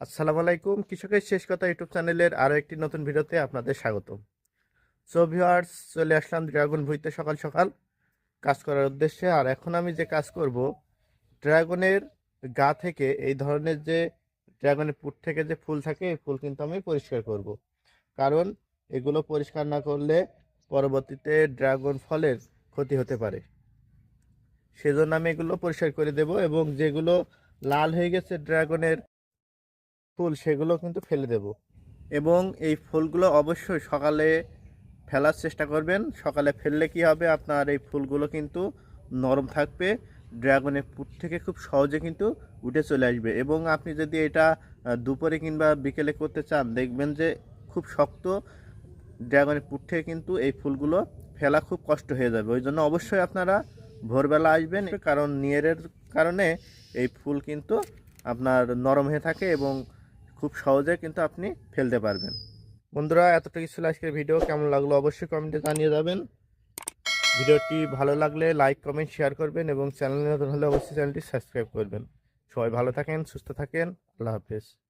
আসসালামু আলাইকুম। কৃষকের শেষ কথা ইউটিউব চ্যানেলের আরও একটি নতুন ভিডিওতে আপনাদের স্বাগত সো ভিউয়ার্স চলে আসলাম ড্রাগন ভুইতে সকাল সকাল। কাজ করার উদ্দেশ্যে। আর এখন আমি যে কাজ করব, ড্রাগনের গা থেকে এই ধরনের যে ড্রাগনের পুট থেকে যে ফুল থাকে, এই ফুল কিন্তু আমি পরিষ্কার করব। কারণ এগুলো পরিষ্কার না করলে পরবর্তীতে ড্রাগন ফলের ক্ষতি হতে পারে। সেজন্য আমি এগুলো পরিষ্কার করে দেব এবং যেগুলো লাল হয়ে গেছে ড্রাগনের ফুল সেগুলো কিন্তু ফেলে দেব। এবং এই ফুলগুলো অবশ্যই সকালে ফেলার চেষ্টা করবেন। সকালে ফেললে কি হবে? আপনার এই ফুলগুলো কিন্তু নরম থাকবে, ড্রাগনের পুট থেকে খুব সহজে কিন্তু উঠে চলে আসবে। এবং আপনি যদি এটা দুপুরে কিংবা বিকেলে করতে চান, দেখবেন যে খুব শক্ত ড্রাগনের পুট থেকে কিন্তু এই ফুলগুলো ফেলা খুব কষ্ট হয়ে যাবে। ওই জন্য অবশ্যই আপনারা ভোরবেলা আসবেন, কারণ নিয়ারের কারণে এই ফুল কিন্তু আপনার নরম হয়ে থাকে এবং খুব সহজে কিন্তু আপনি ফেলতে পারবেন। বন্ধুরা এতটুকু ছিল আজকের ভিডিও। কেমন লাগল অবশ্যই কমেন্টে জানিয়ে যাবেন। ভিডিওটি ভালো লাগলে লাইক, কমেন্ট, শেয়ার করবেন এবং চ্যানেল নতুন হলে অবশ্যই চ্যানেলটি সাবস্ক্রাইব করবেন। সবাই ভালো থাকেন, সুস্থ থাকেন। আল্লাহ হাফেজ।